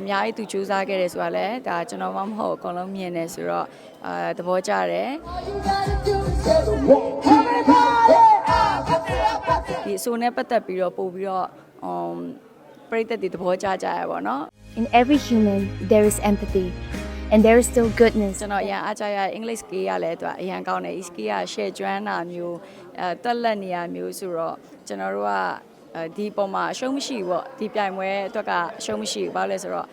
အများကြီးသူစူးစမ်းခဲ့တယ်ဆိုတာလည်းဒါကျွန်တော်မှမဟုတ်အကုန်လုံးမြင်တယ်ဆိုတော့အာသဘောကျတယ်ဒီအဆိုနဲ့ပတ်သက်ပြီးတော့ပို့ပြီးတော့ um ပရိသတ်တွေသဘောကျကြရပါတော့ In every human there is empathy and there is still goodness ကျွန်တော်အရင်အားကြရအင်္ဂလိပ် skill ရလဲသူအရင်ကောင်းတယ် skill ရ share ကျွမ်းတာမျိုးအဲတက်လက်နေရမျိုးဆိုတော့ကျွန်တော်တို့က ဒီပုံမှာအရှုံးမရှိဘူးပေါ့ဒီပြိုင်ပွဲအတွက်ကအရှုံးမရှိဘူးဘာလို့လဲဆိုတော့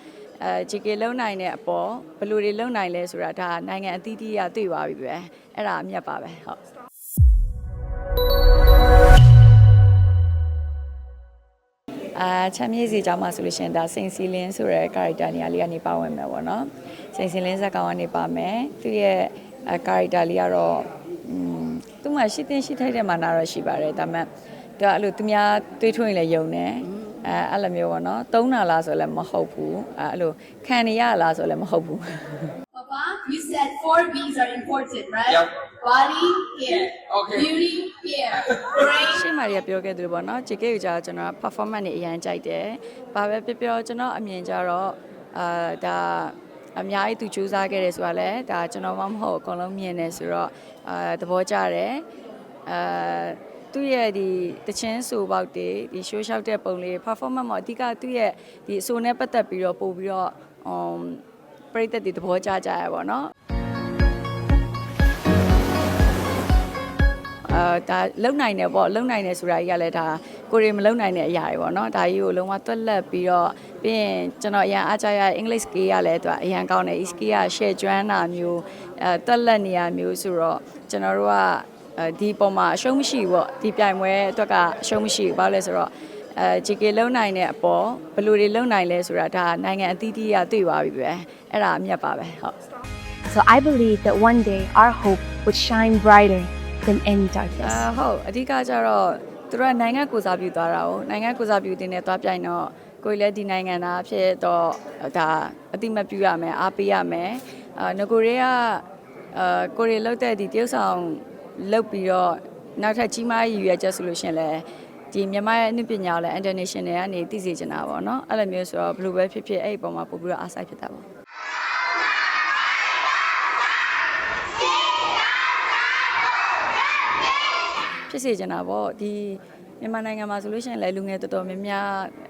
အဲ GK လုံနိုင်တဲ့အပေါ်ဘယ်လိုတွေလုံနိုင်လဲဆိုတာဒါနိုင်ငံအသီးသီးကတွေ့ပါပြီပဲအဲ့ဒါအမြတ်ပါပဲဟုတ်အာချမ်းမြေစီကျောင်းမှာဆိုလို့ရှိရင်ဒါစိန်စီလင်းဆိုတဲ့ character နေရာလေးကနေပါဝင်မယ်ပေါ့နော်စိန်စီလင်းဇက်ကောင်ကနေပါမယ်သူရဲ့အဲ character လေးကတော့อืมသူမှရှိတင်ရှိထိုက်တဲ့မာနာတော့ရှိပါတယ်ဒါပေမဲ့ သူကအဲ့လိုသူများတွေးထွင်းရင်လည်းယုံတယ်အဲအဲ့လိုမျိုးပေါ့နော်သုံးတာလားဆိုလည်းမဟုတ်ဘူးအဲအဲ့လိုခံနေရလားဆိုလည်းမဟုတ်ဘူး Papa, you said four B's are important, right? Yep. Body, hair. Okay. Beauty, hair. Brain, ရှေ့မှာတွေကပြောခဲ့သလိုပေါ့နော် JK ကိုကြာတော့ကျွန်တော် performance တွေအရင်ကြိုက်တယ်။ဘာပဲပြောပြောကျွန်တော်အမြင်ကြတော့အာဒါအများကြီးသူစူးစမ်းခဲ့တယ်ဆိုတာလဲဒါကျွန်တော်မှမဟုတ်အကုန်လုံးမြင်တယ်ဆိုတော့အာသဘောကျတယ်။အာ သူ့ရဲ့ဒီတချင်းဆိုပေါက်တွေဒီ show လျှောက်တဲ့ပုံလေး performance မှာအဓိကသူ့ရဲ့ဒီအဆိုနဲ့ပတ်သက်ပြီးတော့ပို့ပြီးတော့အမ်ပရိသတ်တွေသဘောကျကြရပါတော့။အာဒါလုံနိုင်တယ်ပေါ့လုံနိုင်တယ်ဆိုတာကြီးကလည်းဒါကိုရီမလုံနိုင်တဲ့အရာတွေပေါ့နော်ဒါကြီးကိုလုံးဝသွက်လက်ပြီးတော့ပြီးရင်ကျွန်တော်အရင်အားကြရ English skill ရလဲသူကအရင်ကောင်းတယ် skill က share ကျွမ်းတာမျိုးအဲသွက်လက်နေရမျိုးဆိုတော့ကျွန်တော်တို့ကအဲ ဒီပုံမှာအရှုံးမရှိဘူးပေါ့ဒီပြိုင်ပွဲအတွက်ကအရှုံးမရှိဘူးဘာလို့လဲဆိုတော့အဲ GK လုံနိုင်တဲ့အပေါ်ဘယ်လိုတွေလုံနိုင်လဲဆိုတာဒါနိုင်ငံအသီးသီးကတွေ့ပါပြီပဲအဲ့ဒါအမြတ်ပါပဲဟုတ် So I believe that one day our hope would shine brighter than any darkness. အာဟုတ်အဓိကကျတော့သူတို့ကနိုင်ငံကိုစားပြုသွားတာ哦နိုင်ငံကိုစားပြုတင်နေသွားပြိုင်တော့ကိုယ်လည်းဒီနိုင်ငံသားဖြစ်တော့ဒါအတိမတ်ပြုရမယ်အားပေးရမယ်အာငကိုတွေကအာကိုရီလောက်တဲ့ဒီတရုတ်ဆောင် လောက်ပြီးတော့နောက်ထပ်ကြီးမားရည်ရွယ်ချက်ဆိုလို့ရှရင်လဲဒီမြန်မာရဲ့အနုပညာကိုလည်း international ကနေသိစေချင်တာပေါ့နော်အဲ့လိုမျိုးဆိုတော့ဘယ်လိုပဲဖြစ်ဖြစ်အဲ့ဒီပုံမှာပို့ပြီးတော့အားစိုက်ဖြစ်တာပေါ့ဖြစ်စေချင်တာပေါ့ဒီ မြန်မာနိုင်ငံမှာဆိုလို့ရှိရင်လည်းလူငယ်တော်တော်များများ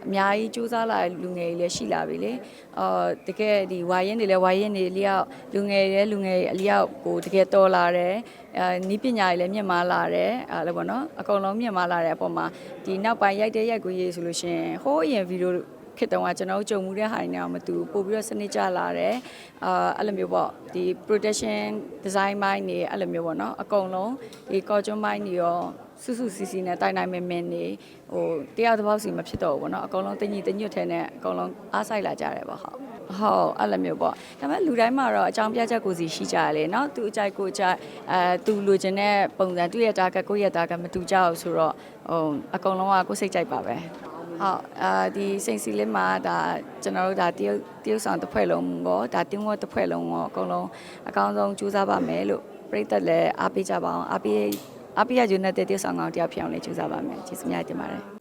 အများကြီးစူးစမ်းလာတဲ့လူငယ်တွေလည်းရှိလာပြီလေအော်တကယ်ဒီဝါရင်တွေလည်းဝါရင်တွေအလျောက်လူငယ်တွေလည်းလူငယ်တွေအလျောက်ကိုတကယ်တော်လာတယ်အဲနီးပညာတွေလည်းမြင့်မားလာတယ်အဲလည်းပေါ့နော်အကုန်လုံးမြင့်မားလာတဲ့အပေါ်မှာဒီနောက်ပိုင်းရိုက်တဲ့ရိုက်ကွေးရေးဆိုလို့ရှိရင်ဟိုးအရင်ဗီဒီယို ခေတ်တုန်းကကျွန်တော်တို့ကြုံမှုတဲ့ဟာတွေနဲ့မတူပို့ပြီးတော့စနစ်ကျလာတယ်အာအဲ့လိုမျိုးပေါ့ဒီ protection design ဘိုင်းနေအဲ့လိုမျိုးပေါ့နော်အကုန်လုံးဒီ costume ဘိုင်းတွေရောစုစုစီစီနဲ့တိုင်တိုင်မင်မင်နေဟိုတရားတစ်ပေါက်စီမဖြစ်တော့ဘူးပေါ့နော်အကုန်လုံးတညီတညွတ်ထဲနဲ့အကုန်လုံးအားဆိုင်လာကြတယ်ပေါ့ဟုတ်ဟုတ်အဲ့လိုမျိုးပေါ့ဒါပေမဲ့လူတိုင်းမှာတော့အကြောင်းပြချက်ကိုစီရှိကြရလေเนาะသူအကြိုက်ကိုအကြိုက်အဲသူလိုချင်တဲ့ပုံစံသူ့ရဲ့ target ကိုယ့်ရဲ့ target မတူကြဘူးဆိုတော့ဟိုအကုန်လုံးကကိုယ်စိတ်ကြိုက်ပါပဲ ဟုတ်အာဒီစိန်စီလေးမှာဒါကျွန်တော်တို့ဒါတရုတ်တရုတ်ဆောင်တစ်ဖွဲ့လုံးပေါ့ဒါတင်းဝတ်တစ်ဖွဲ့လုံးပေါ့အကုန်လုံးအကောင်းဆုံးကြိုးစားပါမယ်လို့ပြိသက်လည်းအားပေးကြပါအောင်အားပေးအားပေးရယူနေတဲ့တရုတ်ဆောင်ကောင်တယောက်ဖြစ်အောင်လည်းကြိုးစားပါမယ်ကျေးဇူးများတင်ပါတယ်